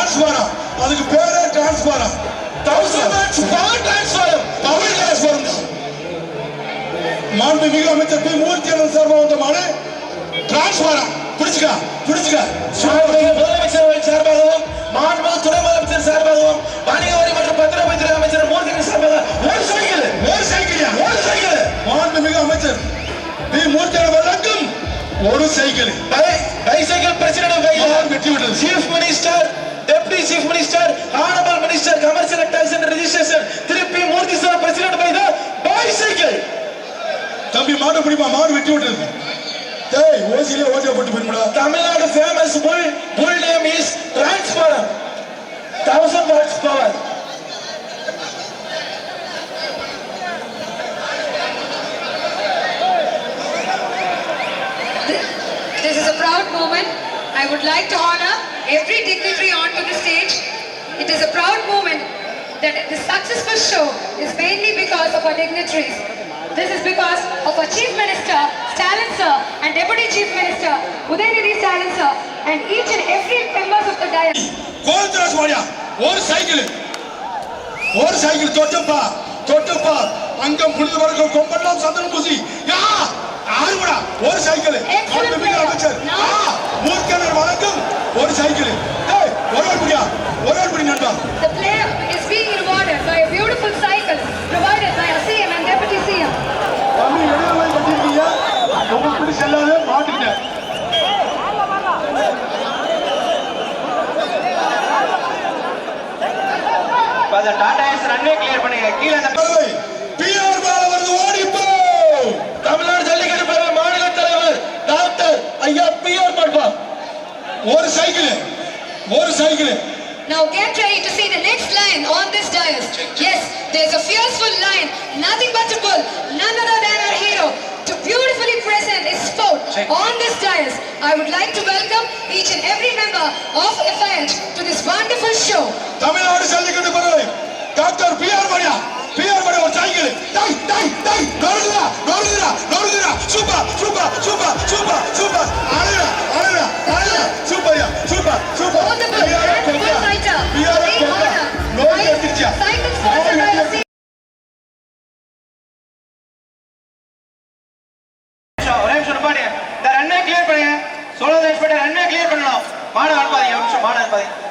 டிரான்ஸ்பாரா அதுக்கு பேரே டிரான்ஸ்பாரா thousand power transformer power transformer தான் மாண்புமிகு அமைச்சர் பி. மூர்த்தி அவர்கள் சார்பாக வந்த மாடு. டிரான்ஸ்பாரா பிடிச்சுக்க பிடிச்சுக்க. முதலமைச்சர் சார்பாகவும் மாண்புமிகு துணை முதலமைச்சர் சார்பாகவும் வணிக வரி மற்றும் பத்திரப்பதித்துறை அமைச்சர் மூர்த்தி சார்பாக ஒரு சைக்கிள். ஒரு சைக்கிள்? ஒரு சைக்கிள். மாண்புமிகு அமைச்சர் பி. மூர்த்தி அவர்களுக்கும் ஒரு சைக்கிள். பைசைக்கிள் பிரசிடென்ட் வெற்றி விட்டது chief minister deputy chief minister honourable minister commercial tax and registration திருப்பி Moorthy sir president by the bicycle தம்பி மாடு பிடிப்பா மாடு வெட்டி விட்டுருது டேய் ஓசியிலே ஓட்டியா போட்டு போயிருமுடா Tamil Nadu famous full full name is transformer thousand watts power This is a proud moment. I would like to honor every dignitary onto the stage. It is a proud moment that this successful show is mainly because of our dignitaries. This is because of our Chief Minister, Stalin sir, and Deputy Chief Minister, Udaynidhi Stalin sir, and each and every members of the dais. கோல்திராஸ் Wadia ஒரு cycle ஒரு cycle தொட்டப்பா தொட்டப்பா அங்கம் புனித வரைக்கும் கொம்பெல்லாம் சந்தனம் பூசி யா ஆறுபடா ஒரு cycle. அமைச்சர். மூர்க்கனர் வணக்கம். ஒரு சைக்கிள். டேய் ஒரு ஆள் பிடியா? ஒரு ஆள் பிடி நண்பா. The player is being rewarded by a beautiful cycle provided by CM and Deputy CM. தம்பி எழுத போய் கட்டிருக்கீங்க உங்களுக்கு பிடி செல்லாது மாட்டிக்கிட்டேன் அந்த டாடா எஸ் ரன்வே கிளியர் பண்ணுங்க கீழே ஒரு சைக்கிள் ஒரு cycle Now get ready to see the next lion on this dais. Yes, there's a fearful lion, nothing but a bull, none other than our hero, to beautifully present his sport on this dais. I would like to welcome each and every member of FIH to this wonderful show. Tamil Nadu jallikattu பறவை doctor PR மணியா ஒரு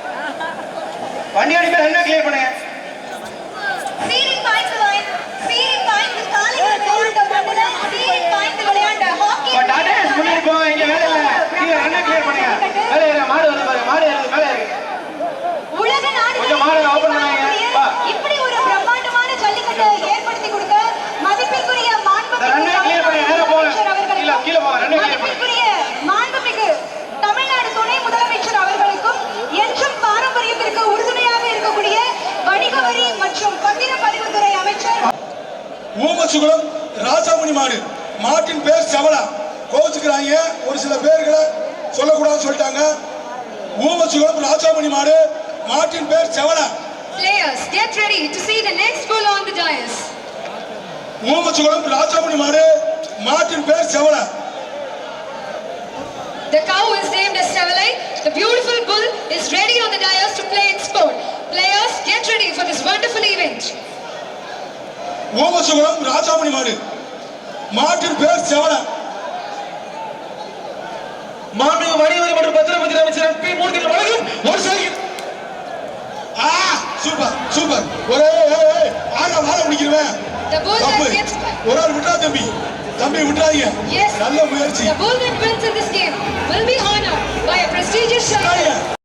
ஊமச்சுகுளம் ராசாமணி மாடு மாட்டின் பேர் செவலா கோச்சுக்கிறாங்க ஒரு சில பேர்களை சொல்லக்கூடாதுன்னு சொல்லிட்டாங்க ஊமச்சுகுளம் ராசாமணி மாடு மாட்டின் பேர் செவலா Players, get ready to see the next bull on the dais. ஊமச்சுகுளம் Rasamani மாடு மாட்டின் பேர் செவலா The cow is named as Sevalai. The beautiful bull is ready on the dais to play its sport. Players, get ready for this wonderful event. ஊமச்சுகுளம் Rasamani மாடு. மாட்டின் பேர் செவலா. மாண்புமிகு வணிக வரி மற்றும் பத்திரப்பதித்துறை அமைச்சர் பி. மூர்த்தி வழங்கும் ஒரு சைக்கிள் ஆ சூப்பர் சூப்பர் ஒரே ஆறா வாழ முடிக்கிறவன் தப்பு ஒரு ஆள் விட்டா தம்பி. தம்பி விட்டுறாதீங்க. Yes, நல்ல முயற்சி. The bull that wins in this game will be honored by a prestigious.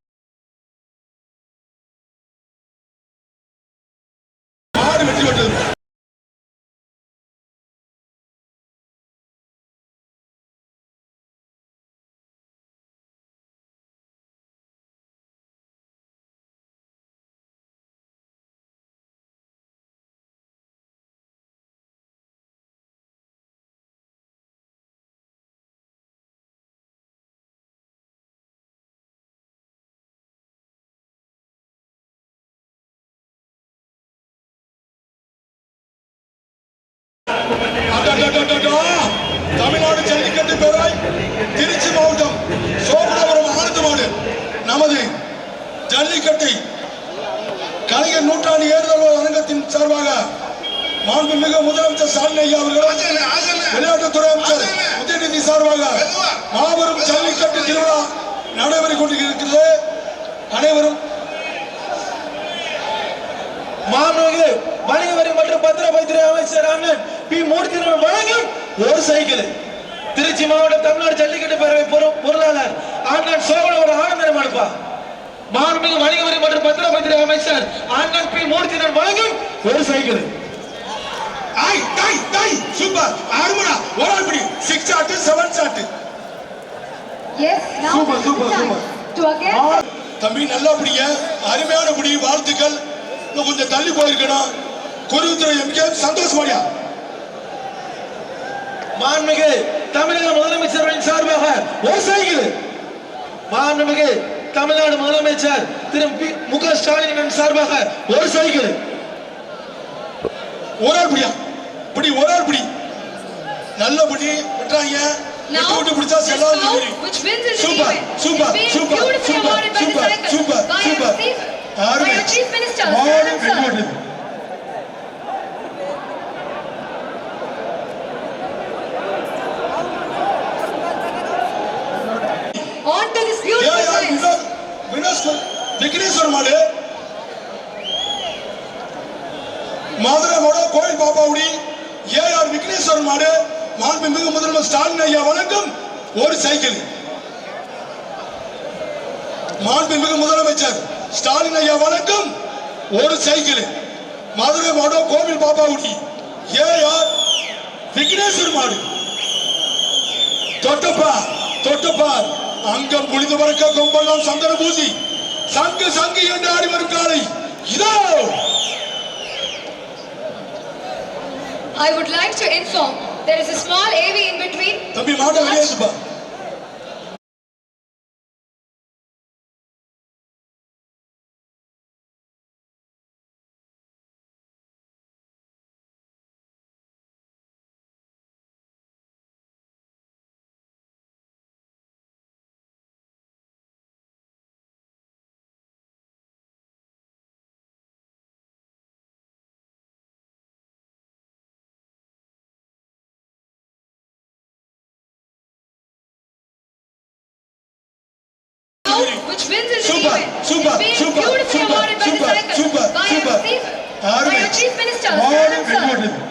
Tamil Nadu jallikattu பேரவை திருச்சி மாவட்டம் சோமனபுரம் ஆனந்த மாடு. நமது ஜல்லிக்கட்டை கலைஞர் நூற்றாண்டு ஏறுதல் அரங்கத்தின் சார்பாக மாண்புமிகு முதலமைச்சர் ஸ்டாலின் ஐயா அவர்கள் விளையாட்டுத்துறை அமைச்சர் உதயநிதி சார்பாக மாபெரும் ஜல்லிக்கட்டு திருவிழா நடைபெற்றுக் கொண்டிருக்கிறது. அனைவரும் மாண்புமிகு வணிக வரி மற்றும் பத்திரப்பதித்துறை அமைச்சர் அண்ணன் பி மூர்த்தியினர் வழங்கும் ஒரு சைக்கிள். திருச்சி மாவட்ட தமிழ்நாடு ஜல்லிக்கட்டு பேரவை பொரு- பொருளாளர் அண்ணன் சோழன் ஒரு ஆனந்தம் அனுப்பா மாண்புமிகு வணிக வரி மற்றும் பத்திரப்பதித்துறை அமைச்சர் அண்ணன் பி மூர்த்தியினர் வழங்கும் ஒரு சைக்கிள். ஐ டை டை சூப்பர். அருமடா ஒரு ஆள் பிடி six shot seven shot time super. to again. தம்பி நல்லா பிடிங்க. அருமையான பிடி வாழ்த்துக்கள். கொஞ்சம் தள்ளி போயிருக்கணும் குருத்துறை எம்கே சந்தோஷமாடியா மாண்புமிகு தமிழக முதலமைச்சர்களின் சார்பாக ஒரு சைக்கிள் மாண்புமிகு தமிழ்நாடு முதலமைச்சர் திரு மு க ஸ்டாலின் சார்பாக ஒரு சைக்கிள் ஒரு ஆள் பிடியா பிடி ஒரு ஆள் பிடி நல்ல பிடி விட்டாங்க விட்டு விட்டு பிடிச்சா the செல்லாது scout which wins in the Super, event super, is being super, beautifully super, awarded by the super, cycle super, by super. our chief, by அருமை. our chief minister, மாடு Sir. வெற்றி பெற்றது. On to this beautiful யார் science. Vino- வினோஸ்வர் Vigneshwar மாடு மதுரை மாடு கோயில் பாப்பாவுடி AR Vigneshwar மாடு மாண்புமிகு முதல்வர் ஸ்டாலின் ஐயா வணக்கம் ஒரு சைக்கிள் மாண்புமிகு முதலமைச்சர் ஸ்டாலின் ஐயா வணக்கம் ஒரு சைக்கிள் மதுரை மாடு கோவில் பாப்பாவுடி ஏஆர் விக்னேஸ்வர் மாடு தொட்டப்பா தொட்டப்பா அங்கம் புனித பறக்க கொம்பெல்லாம் சந்தன பூசி. சங்கு சங்கு என்று ஆடி வரும் காலை. இதோ! I would like to inform there is a small AV in between. தம்பி மாட்ட Super, it's been super, beautifully super, awarded by super, the cycle. Super, by super, super. Our, by our Chief Minister, More Saransa.